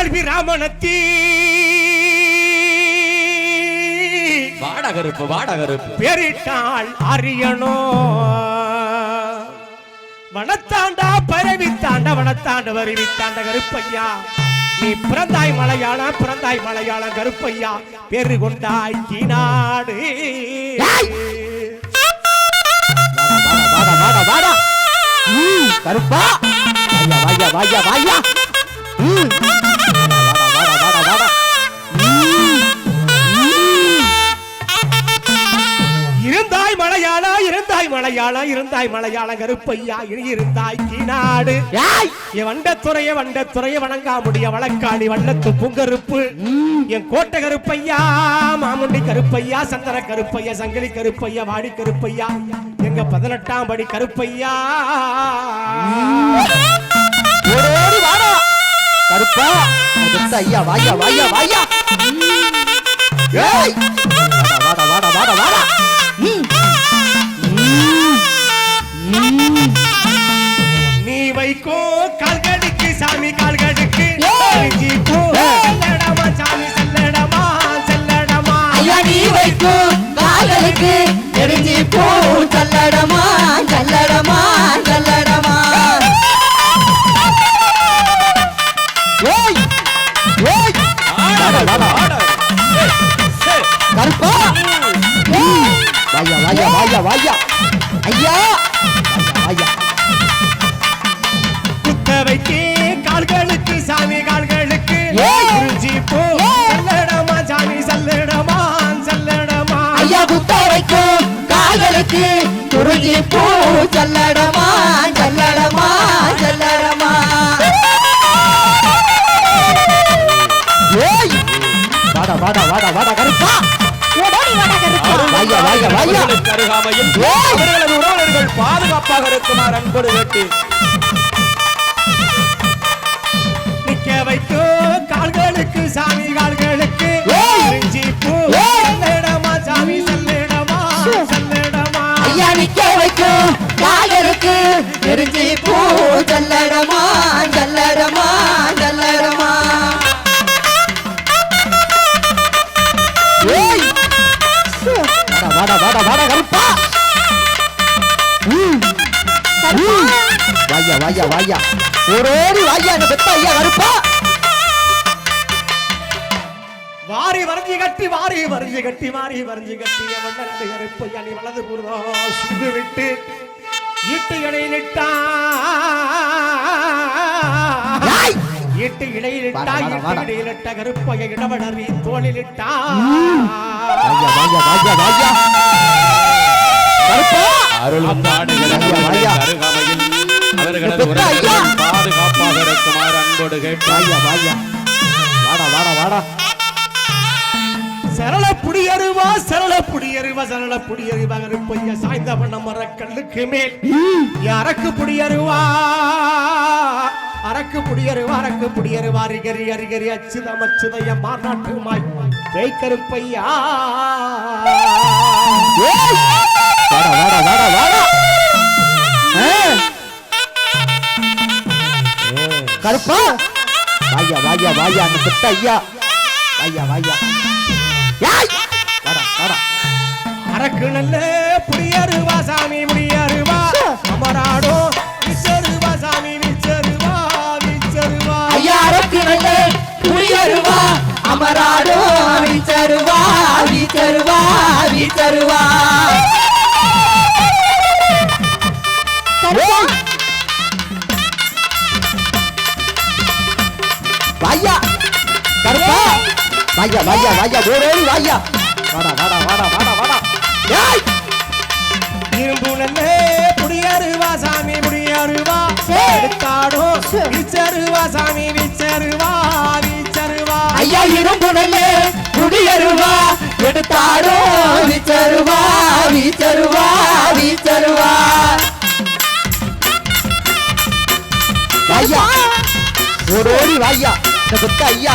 பெற்றாள் விராமணத்தி வாடா கருப்பு வாடா கருப்பு பெரிட்டாள் அரியணோ வனத்தாண்டா பரவித்தாண்ட வனத்தாண்ட வருவித்தாண்ட கருப்பையா. நீ பிறந்தாய் மலையாளம் பிறந்தாய் மலையாளம் கருப்பையா. பெரு கொண்டாய் கீநாடு வாடா வாடா வாடா வாடா ம், கருப்பா. வாயா வாயா வாயா இருந்தாய் மலையாளா இருந்தாய் மலையாள கருப்பையா இருந்தாய் கீநாடு வண்டத்துறைய வண்டத்துறைய வணங்காமுடிய வழக்காளி வண்ணத்து பூங்கருப்பு. என் கோட்டை கருப்பையா மாமுண்டி கருப்பையா சந்தன கருப்பையா சங்கிலி கருப்பையா வாடி கருப்பையா எங்க பதினெட்டாம் படி கருப்பையா. கருப்பா ஐயா வாயா வாயா வாயா. வாடா வாடா வாடா வாடா. நீ வைக்கோ கால்கடுக்கு சாமி கால்கடுக்கு. செல்லடமா சாமி செல்லடமா செல்லடமா. ஐயா நீ வைக்கும் கால்களுக்கு நெருஞ்சி பூ. சல்லடமா சல்லடமா சல்லடமா. கருப்பா. ஏய். வாயா வாயா வாயா வாயா ஐயா வாயா குத்த வைக்கே கால்களுக்கு சாமி கால்களுக்கு. அரிசி பூ. செல்லடமா சாமி செல்லடமா செல்லடமா. ஐயா குத்த வைக்கும் கால்களுக்கு. குருஜி பூ. சல்லடமா சல்லடமா சல்லடமா. வாடா வாடா வாடா வாடா கருப்பா. அருகாமையில். அவர்களது உறவினர்கள் பாதுகாப்பாக இருக்குமாறு அன்போடு கேட்டு நிக்க வைக்கோ கால்களுக்கு சாமி கால்களுக்கு. பூ. செல்லடமா சாமி செல்லடமா. செல்லடமா ஐயா நிக்க வைக்கும் கால்களுக்கு. நெருஞ்சி பூ வாடா வாடா கருப்பா. வாயா வாயா வாயா ஓடோடி வாயா என்ன பெத்த ஐயா கருப்பா. வாரி வரைஞ்சி கட்டி வாரி வரைஞ்சி கட்டி வாரி வரைஞ்சி கட்டி நடந்து கருப்பையா நீ வலது பூர்வா சுண்டு விட்டு ஈட்டு இடையிலிட்டா ஈட்டு இடையிலிட்டா வாடா. இடையிலிட்ட கருப்பைய இடவடறி தோளிலிட்டா அருளும். அருகாமையில் அவர்களது. உறவினர்கள் பாதுகாப்பாக இருக்குமாறு அன்போடு கேட்டு வாயா வாடா வாடா வாடா. சரள புடியருவா சரள புடியருவா சரள புடியருவா கருப்பைய சாய்ந்த பண்ண மரக்கல்லுக்கு மேல் அரக்கு புடியருவா? அரக்கு புடியருவா அரக்கு புடியருவா அரிகரி அரிகரி அச்சுதம் அச்சுதய மாநாட்டுமாய் பேய்கருப்பையா. கருப்பா. வாயா வாயா வாயா அந்த பெத்த ஐயா. வாயா வாயா! வாடா வாடா. அரக்கு நல்ல புடியருவா சாமி முடியருவா அமராடோ விச்சருவா சாமி நல்ல புரியருவா? அமராடோ வீச்சருவா வீச்சருவா வீச்சருவா! வாயா கருப்பா. வாயா வாயா வாயா ஓடோடி வாயா வாடா வாடா வாடா வாடா வாடா. ஏய். இரும்பு நல்லே புடியருவா சாமி முடியருவா எடுத்தாடோ விச்சருவா சாமி விச்சருவா விச்சருவா ஐயா இரும்புடலே நல்லே குடியருவா எடுத்தாரோ விச்சருவா விச்சருவா வீச்சருவா. வாயா ஓடோடி வாயா இந்த பெத்த ஐயா.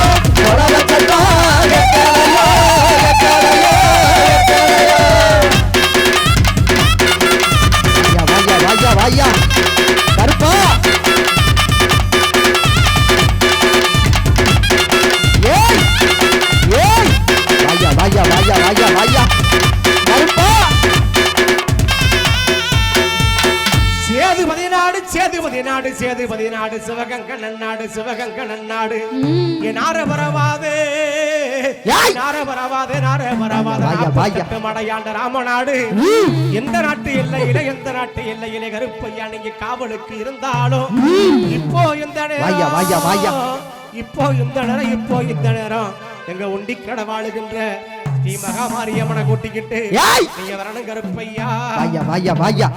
மடையாண்ட ராமநாடு. எந்த நாட்டு எல்லையில எந்த நாட்டு எல்லையில கருப்பையா நீங்க காவலுக்கு இருந்தாலும் இப்போ இந்த. நேரம்? இப்போ இந்த நேரம்? இப்போ இந்த நேரம்? எங்க உண்டி கடை வாழுகின்ற ஸ்ரீ மகாமாரியம்மனை கூட்டிக்கிட்டு. நீங்க வரணும் கருப்பையா. வாயா வாயா வாயா.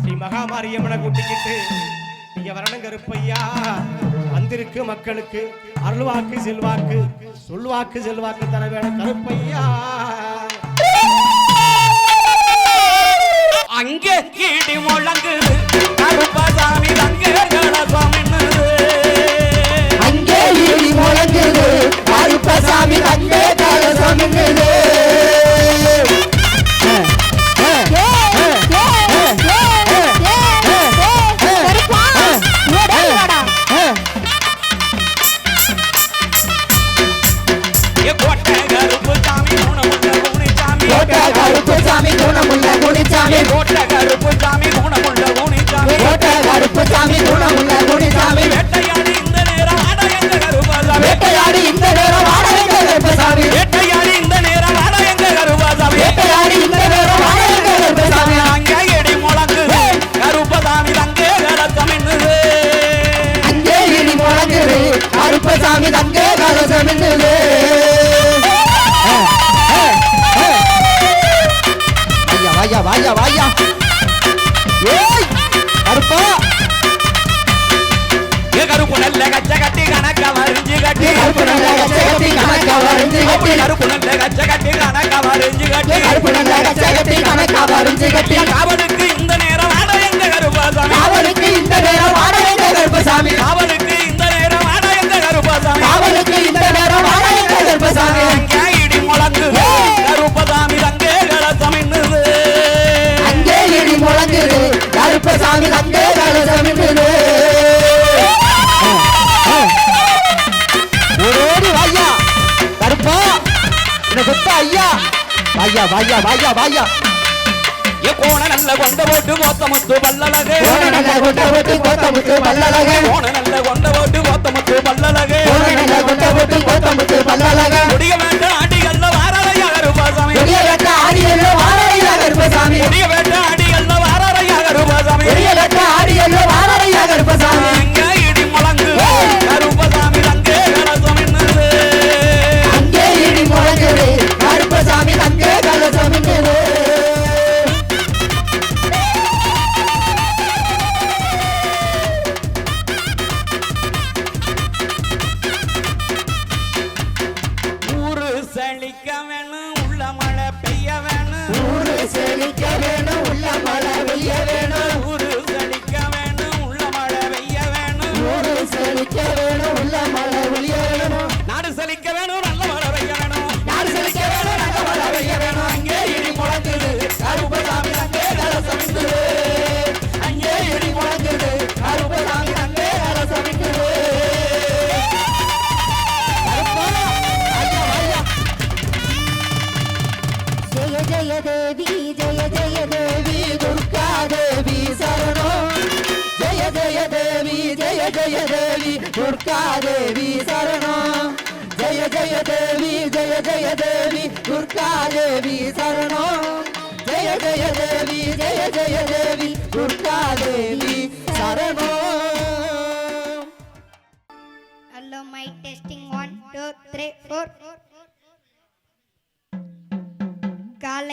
ஸ்ரீ மகாமாரியம்மனை கூட்டிக்கிட்டு நீங்க வரணும் கருப்பையா. வந்திருக்கு மக்களுக்கு அருள்வாக்கு செல்வாக்கு. சொல்வாக்கு செல்வாக்கு தர வேணும் கருப்பையா. அங்கே இடி முழங்குது கருப்பசாமி தங்கே கணசமின்னுது கட்டி கருப்பு நல்ல கச்ச கட்டி கணக்க வரிஞ்சு கட்டி கருப்பு நல்ல கச்சை கட்டி கணக்கா வரைஞ்சு கட்டி காவலுக்கு இந்த நேரம் ஆட எங்க கருப்பாசாமி? காவலுக்கு இந்த நேரம் கருப்பசாமி? காவலுக்கு இந்த நேரம் ஆட எங்க கருப்பாசாமி? காவலுக்கு இந்த நேரம் வாடகை கருப்பசாமி? அங்கே இடி முழங்குது கருப்பசாமி அங்கே இடி முழங்குது கருப்பசாமி தங்கே குத்த ஐயா? வாயா வாயா வாயா வாயா. கோண நல்ல கொண்ட போட்டு பல்லழகு. நல்ல போட்டு கோத்தமுத்து பல்லழக. கோண நல்ல கொண்ட போட்டு பல்லழகு. நல்ல போட்டு கோத்தமுத்து பல்லழக. முடிய வேண்ட முடிய வேண்ட கருப்பாசாமி. பெரிய வெட்ட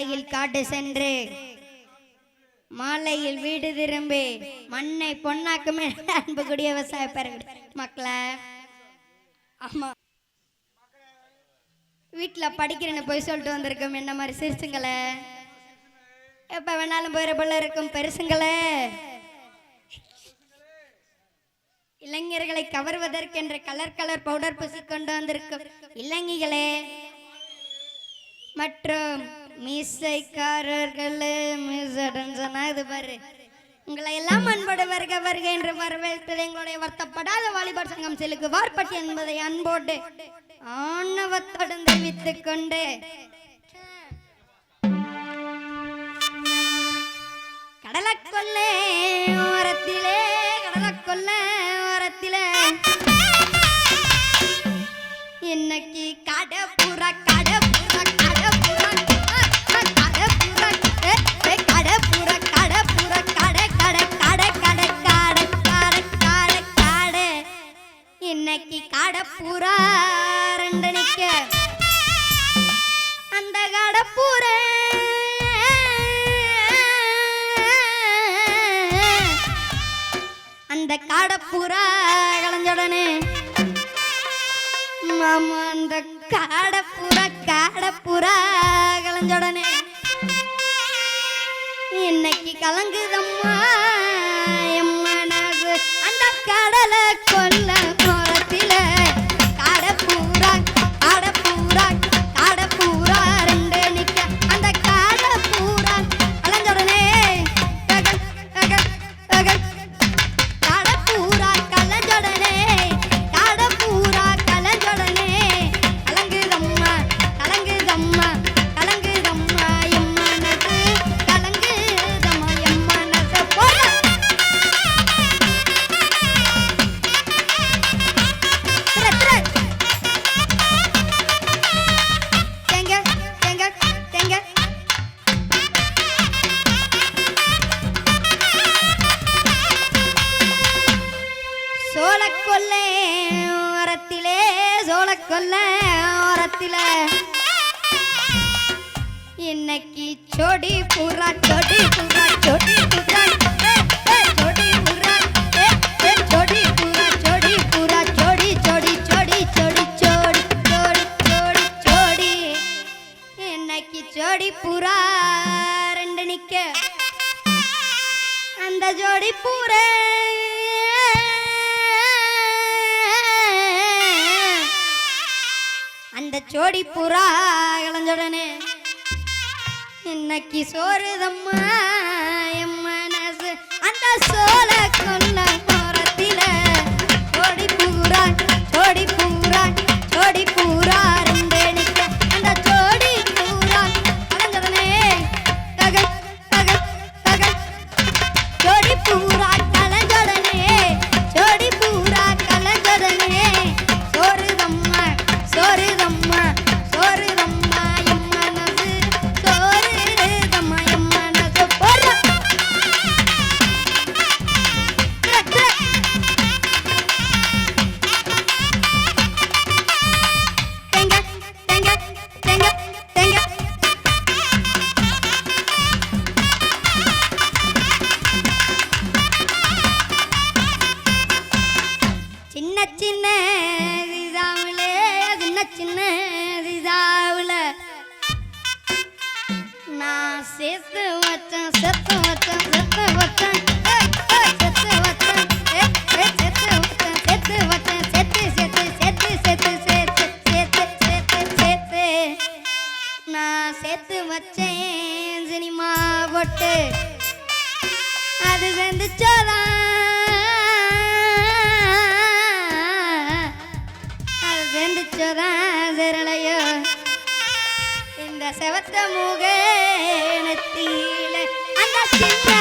காலையில் காட்டு சென்று மாலையில் வீடு திரும்பி மண்ணை பொன்னாக்குமே அன்புக்குடிய விவசாய பெருங்க மக்களை. ஆமா வீட்டில் படிக்கிறேன்னு போய் சொல்லிட்டு வந்திருக்கோம். என்ன மாதிரி சிரிச்சுங்களே? எப்போ வேணாலும் போயிட போல இருக்கும் பெருசுங்களே. இளைஞர்களை கவர்வதற்கென்று கலர் கலர் பவுடர் பூசி கொண்டு வந்திருக்கும். இளைஞர்களே மற்றும் மீசைக்காரர்களே மீசடன் சொன்னா இது பாரு. உங்களை எல்லாம் அன்போடு வருக வருக என்று வரவேற்பது எங்களுடைய வருத்தப்படாத வாலிபர் சங்கம் செலுக்கு வார்பட்டி என்பதை அன்போடு ஆணவத்துடன் தெரிவித்துக் கொண்டு. கடலக்கொல்லே ஓரத்திலே மாமா அந்த காடப்புறா காடப்புறா களைஞ்சோடனே இன்னைக்கு கலங்குதம்மா? எனக்கு சொடி புறா சொடி புறா சொடி புறா. சொடி புறா. சொடி புறா சொடி புறா. சொடி சொடி சொடி சொடி சொடி சொடி சொடி சொடி. இன்னைக்கு சொடி புறா. ரெண்டு நிக்க. அந்த ஜோடி பூரே அந்த ஜோடி புறா இளஞ்சோடனே இன்னைக்கு சோறுதம்மா என் மனசு அந்த சோலை கொல்ல மரத்தில. ஓடி பூரா ஓடி செவத்த முகத்தில அந்த சின்ன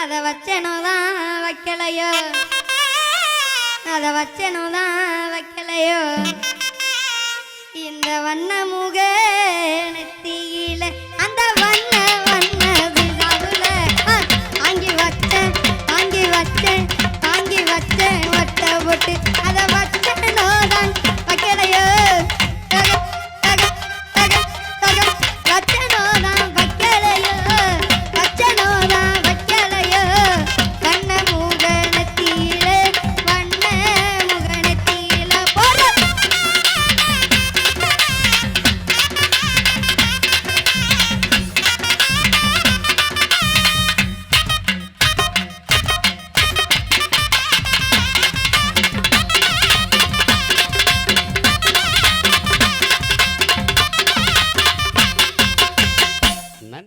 அதை வச்சனோ தான் வைக்கலையோ? அதை வச்சனோ தான் வைக்கலையோ? இந்த வண்ணமுக